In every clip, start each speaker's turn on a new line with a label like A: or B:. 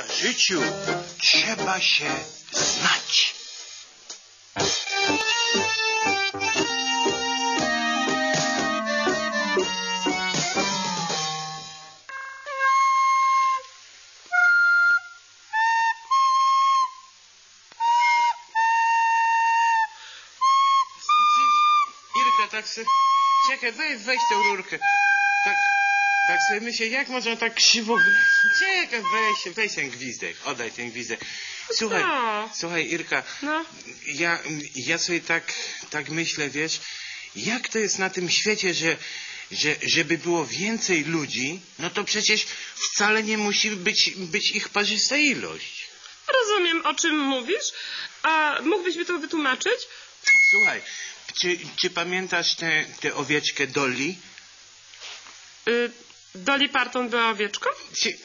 A: Irka, życiu trzeba się znać.
B: Irka, tak se... Czekaj, weź, weź tę rurkę. Tak, tak sobie myślę, jak można tak krzywo... Czekaj, weź, weź ten gwizdek, oddaj ten gwizdek. Słuchaj,
C: Co?
B: słuchaj Irka,
C: No.
B: ja, ja sobie tak, tak myślę, wiesz, jak to jest na tym świecie, że, że żeby było więcej ludzi, no to przecież wcale nie musi być, być ich parzysta ilość.
C: Rozumiem, o czym mówisz. A mógłbyś mi to wytłumaczyć?
B: Słuchaj, czy, czy pamiętasz tę tę owieczkę Dolly?
C: Y, Dolly Parton była owieczką?
B: Czy,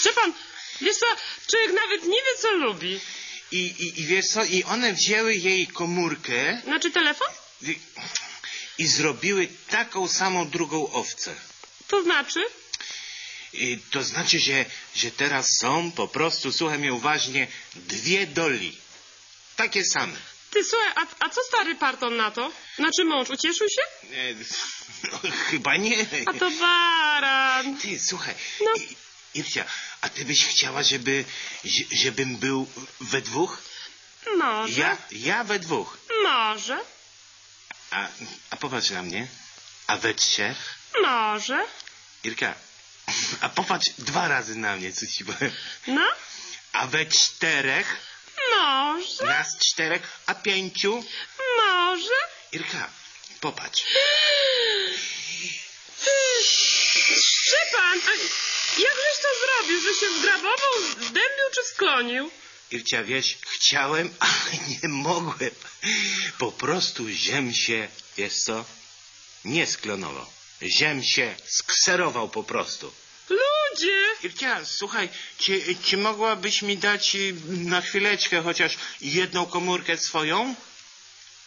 C: Szczepan, wiesz co, człowiek nawet nie wie, co lubi.
B: i, i, I wiesz co, i one wzięły jej komórkę
C: Znaczy telefon?
B: i, i zrobiły taką samą drugą owcę.
C: To znaczy?
B: I to znaczy, że, że teraz są po prostu, słuchaj mnie uważnie, dwie Dolly. Takie same.
C: Ty, słuchaj, a, a co stary Parton na to? Znaczy mąż, ucieszył się?
B: E, chyba nie.
C: A to baran.
B: Ty, słuchaj,
C: No.
B: I- Ircia, a ty byś chciała, żeby, żebym był we dwóch?
C: Może.
B: Ja, ja we dwóch.
C: Może.
B: A, a popatrz na mnie. A we trzech?
C: Może.
B: Irka, a popatrz dwa razy na mnie, co ci powiem.
C: No?
B: A we czterech?
C: Może.
B: Nas czterech, a pięciu?
C: Może.
B: Irka, popatrz.
C: Szczepan, a jakżeś to zrobił? Że się zgrabował, zdębił czy sklonił?
B: Ircia, wiesz, chciałem, ale nie mogłem. Po prostu ziem się, wiesz co, nie sklonował. Ziem się skserował po prostu.
C: Ludzie!
B: Ircia, słuchaj, czy, czy mogłabyś mi dać y, na chwileczkę chociaż jedną komórkę swoją?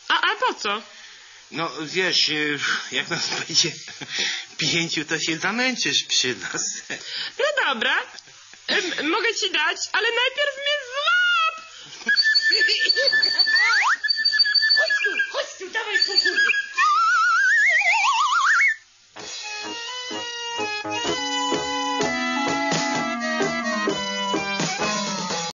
C: A, a po co?
B: No wiesz, y, jak nas będzie pięciu to się zamęczysz przy nas.
C: No dobra, M mogę ci dać, ale najpierw mnie złap! Chodź tu, chodź tu, dawaj pokój! Thank